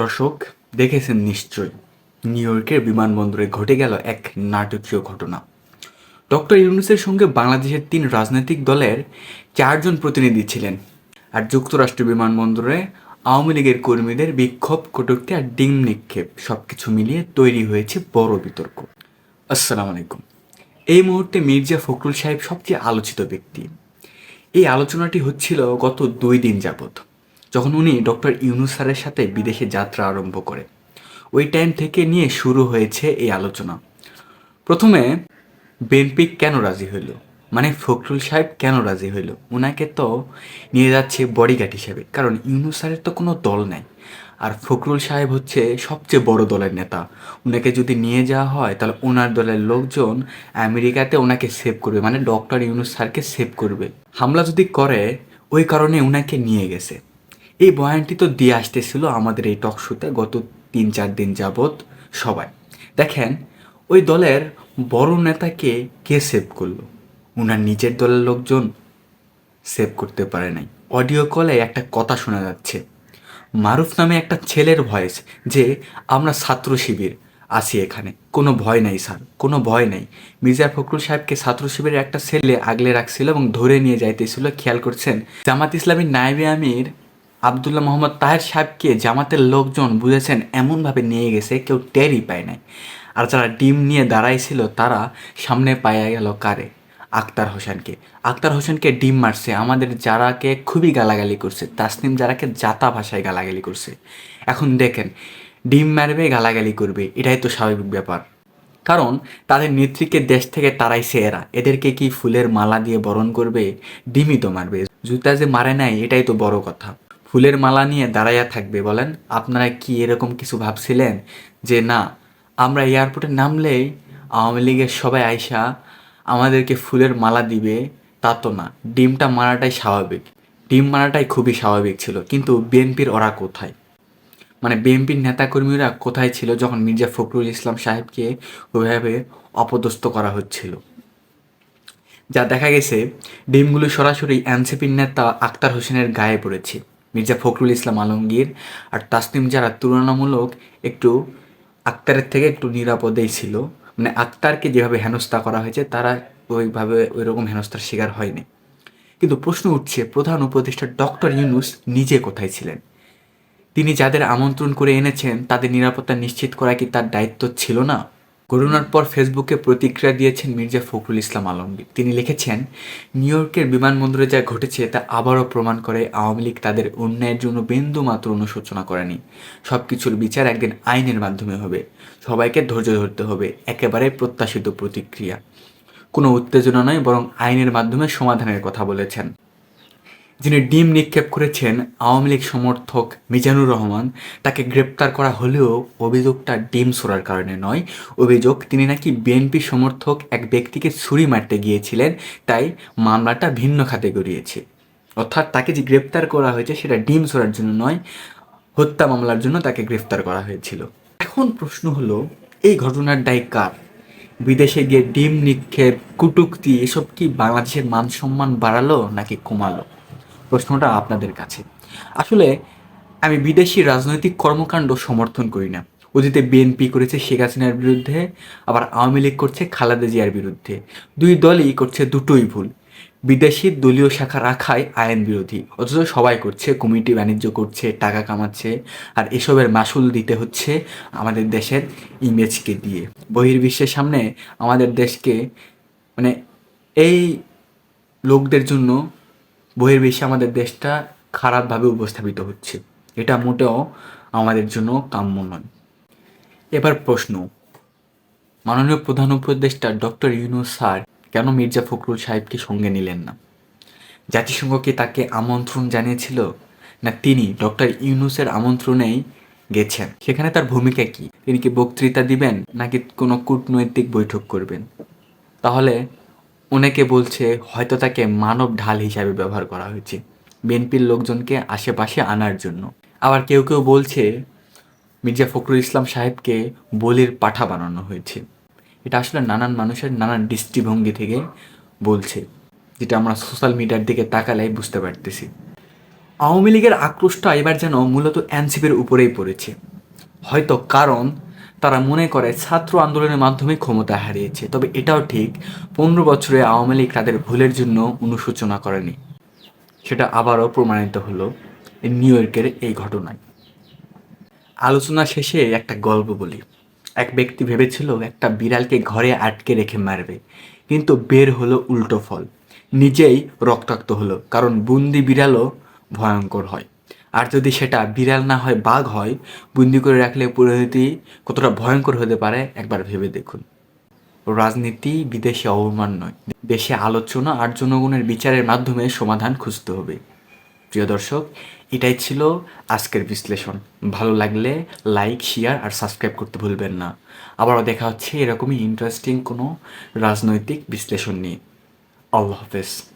দর্শক, দেখেছেন নিশ্চয় নিউ ইয়র্কের বিমানবন্দরে ঘটে গেল এক নাটকীয় ঘটনা। ডক্টর ইউনুসের সঙ্গে বাংলাদেশের তিন রাজনৈতিক দলের চারজন প্রতিনিধি ছিলেন আর যুক্তরাষ্ট্র বিমানবন্দরে আওয়ামী লীগের কর্মীদের বিক্ষোভ, কটূক্তি আর ডিম নিক্ষেপ সব কিছু মিলিয়ে তৈরি হয়েছে বড় বিতর্ক। আসসালামু আলাইকুম। এই মুহূর্তে মির্জা ফখরুল সাহেব সবচেয়ে আলোচিত ব্যক্তি। এই আলোচনাটি হচ্ছিল গত দুই দিন যাবৎ। যখন উনি ডক্টর ইউনুস স্যারের সাথে বিদেশে যাত্রা আরম্ভ করে। ওই টাইম থেকে নিয়ে শুরু হয়েছে এই আলোচনা। প্রথমে বেনপিক কেন রাজি হইল? মানে ফখরুল সাহেব কেন রাজি হইল? ওনাকে তো নিয়ে যাচ্ছে বডিগার্ড হিসেবে, কারণ ইউনুস স্যারের তো কোনো দল নেই। আর ফখরুল সাহেব হচ্ছে সবচেয়ে বড় দলের নেতা। ওনাকে যদি নিয়ে যাওয়া হয়, তাহলে ওনার দলের লোকজন আমেরিকাতে ওনাকে সেভ করবে মানে ডক্টর ইউনুস স্যারকে সেভ করবে। হামলা যদি করে, ওই কারণে ওনাকে নিয়ে গেছে। এই বয়ানটি তো দিয়ে আসতেছিল আমাদের এই টক শোতে গত তিন চার দিন যাবৎ সবাই। দেখেন, ওই দলের বড় নেতাকে কে সেভ করল? উনার নিজের দলের লোকজন সেভ করতে পারে নাই। অডিও কলে একটা কথা শোনা যাচ্ছে। মারুফ নামে একটা ছেলের ভয়েস যে, আমরা ছাত্র শিবির আছি এখানে। কোনো ভয় নাই, স্যার। কোনো ভয় নেই। মির্জা ফখরুল সাহেবকে ছাত্র শিবিরের একটা ছেলে আগলে রাখছিল এবং ধরে নিয়ে যাইতেছিল। খেয়াল করছেন? জামাত ইসলামী নায়েবে আমির আবদুল্লাহ মোহাম্মদ তাহের সাহেবকে জামাতের লোকজন বুঝেছেন এমনভাবে নিয়ে গেছে, কেউ টেরই পায় নাই। আর যারা ডিম নিয়ে দাঁড়াইছিল, তারা সামনে পাইয়া গেল কারে? আক্তার হোসেনকে। আক্তার হোসেনকে ডিম মারছে। আমাদের যারাকে খুবই গালাগালি করছে, তাসনিম যারাকে জাতা ভাষায় গালাগালি করছে। এখন দেখেন, ডিম মারবে, গালাগালি করবে, এটাই তো স্বাভাবিক ব্যাপার। কারণ তাদের নেত্রীকে দেশ থেকে তারাইছে এরা। এদেরকে কি ফুলের মালা দিয়ে বরণ করবে? ডিমই তো মারবে। জুতা যে মারে নাই, এটাই তো বড় কথা। ফুলের মালা নিয়ে দাঁড়াইয়া থাকবে, বলেন, আপনারা কি এরকম কিছু ভাবছিলেন যে, না, আমরা এয়ারপোর্টে নামলেই আওয়ামী লীগের সবাই আইসা আমাদেরকে ফুলের মালা দিবে? তা তো না, ডিমটা মারাটাই স্বাভাবিক। ডিম মারাটাই খুবই স্বাভাবিক ছিল, কিন্তু বিএনপির ওরা কোথায়? মানে বিএনপির নেতাকর্মীরা কোথায় ছিল যখন মির্জা ফখরুল ইসলাম সাহেবকে ওইভাবে অপদস্থ করা হচ্ছিল? যা দেখা গেছে, ডিমগুলো সরাসরি এনসিপির নেতা আক্তার হোসেনের গায়ে পড়েছে। মির্জা ফখরুল ইসলাম আলমগীর আর তাসনিম যারা তুলনামূলক একটু আক্তারের থেকে একটু নিরাপদেই ছিল। মানে আক্তারকে যেভাবে হেনস্থা করা হয়েছে, তারা ওইভাবে ওই রকম হেনস্থার শিকার হয়নি। কিন্তু প্রশ্ন উঠছে, প্রধান উপদেষ্টা ডক্টর ইউনুস নিজে কোথায় ছিলেন? তিনি যাদের আমন্ত্রণ করে এনেছেন, তাদের নিরাপত্তা নিশ্চিত করা কি তার দায়িত্ব ছিল না? করোনার পর ফেসবুকে প্রতিক্রিয়া দিয়েছেন মির্জা ফখরুল ইসলাম আলমগীর। তিনি লিখেছেন, নিউ ইয়র্কের বিমানবন্দরে যা ঘটেছে তা আবারও প্রমাণ করে আওয়ামী লীগ তাদের অন্যায়ের জন্য বিন্দু মাত্র অনুশোচনা করেনি। সব কিছুর বিচার একদিন আইনের মাধ্যমে হবে। সবাইকে ধৈর্য ধরতে হবে। একেবারে প্রত্যাশিত প্রতিক্রিয়া। কোনো উত্তেজনা নয়, বরং আইনের মাধ্যমে সমাধানের কথা বলেছেন। যিনি ডিম নিক্ষেপ করেছেন আওয়ামী লীগ সমর্থক মিজানুর রহমান, তাকে গ্রেপ্তার করা হলেও অভিযোগটা ডিম ছোড়ার কারণে নয়। অভিযোগ, তিনি নাকি বিএনপি সমর্থক এক ব্যক্তিকে ছুরি মারতে গিয়েছিলেন, তাই মামলাটা ভিন্ন খাতে গড়িয়েছে। অর্থাৎ তাকে যে গ্রেপ্তার করা হয়েছে, সেটা ডিম ছোড়ার জন্য নয়, হত্যা মামলার জন্য তাকে গ্রেফতার করা হয়েছিল। এখন প্রশ্ন হলো, এই ঘটনার দায় কার? বিদেশে গিয়ে ডিম নিক্ষেপ, কুটুক্তি, এসব কি বাংলাদেশের মান সম্মান বাড়ালো নাকি কমালো? প্রশ্নটা আপনাদের কাছে। আসলে, আমি বিদেশি রাজনৈতিক কর্মকাণ্ড সমর্থন করি না। অতীতে বিএনপি করেছে শেখ হাসিনার বিরুদ্ধে, আবার আওয়ামী লীগ করছে খালেদা জিয়ার বিরুদ্ধে। দুই দলই করছে দুটোই ভুল। বিদেশি দলীয় শাখা রাখায় আইন বিরোধী, অথচ সবাই করছে, কমিটি বাণিজ্য করছে, টাকা কামাচ্ছে, আর এসবের মাসুল দিতে হচ্ছে আমাদের দেশের ইমেজকে দিয়ে। বহির্বিশ্বের সামনে আমাদের দেশকে মানে এই লোকদের জন্য বহির্বিশ্বে আমাদের দেশটা খারাপভাবে উপস্থাপিত হচ্ছে। এটা মোটেও আমাদের জন্য কাম্য নয়। এবার প্রশ্ন। মাননীয় প্রধান উপদেষ্টা ডক্টর ইউনুস স্যার কেন মির্জা ফখরুল সাহেবকে সঙ্গে নিলেন না? জাতিসংঘ কি তাকে আমন্ত্রণ জানিয়েছিল না তিনি? ডক্টর ইউনুসের আমন্ত্রণেই গেছেন। সেখানে তার ভূমিকা কি? তিনি কি বক্তৃতা দিবেন নাকি কোনো কূটনৈতিক বৈঠক করবেন? তাহলে অনেকে বলছে হয়তো তাকে মানব ঢাল হিসাবে ব্যবহার করা হয়েছে, বিএনপির লোকজনকে আশেপাশে আনার জন্য। আবার কেউ কেউ বলছে মির্জা ফখরুল ইসলাম সাহেবকে বলির পাঠা বানানো হয়েছে। এটা আসলে নানান মানুষের নানান দৃষ্টিভঙ্গি থেকে বলছে, যেটা আমরা সোশ্যাল মিডিয়ার দিকে তাকালেই বুঝতে পারতেছি। আওয়ামী লীগের আক্রোশটা এবার যেন মূলত এনসিপির উপরেই পড়েছে। হয়তো কারণ তারা মনে করে ছাত্র আন্দোলনের মাধ্যমে ক্ষমতা হারিয়েছে। তবে এটাও ঠিক, পনেরো বছরে আওয়ামী লীগ তাদের ভুলের জন্য অনুশোচনা করেনি। সেটা আবারও প্রমাণিত হলো নিউ ইয়র্কের এই ঘটনায়। আলোচনা শেষে একটা গল্প বলি। এক ব্যক্তি ভেবেছিল একটা বিড়ালকে ঘরে আটকে রেখে মারবে, কিন্তু বের হলো উল্টো ফল। নিজেই রক্তাক্ত হলো, কারণ বুন্দি বিড়ালও ভয়ঙ্কর হয়। আর যদি সেটা বিড়াল না হয়, বাঘ হয়, বন্দি করে রাখলে পরিণতি কতটা ভয়ঙ্কর হতে পারে, একবার ভেবে দেখুন। রাজনীতি বিদেশে অবমান নয়। দেশে আলোচনা আর জনগণের বিচারের মাধ্যমে সমাধান খুঁজতে হবে। প্রিয় দর্শক, এটাই ছিল আজকের বিশ্লেষণ। ভালো লাগলে লাইক, শেয়ার আর সাবস্ক্রাইব করতে ভুলবেন না। আবারও দেখা হচ্ছে এরকমই ইন্টারেস্টিং কোনো রাজনৈতিক বিশ্লেষণ নিয়ে। আল্লাহ হাফেজ।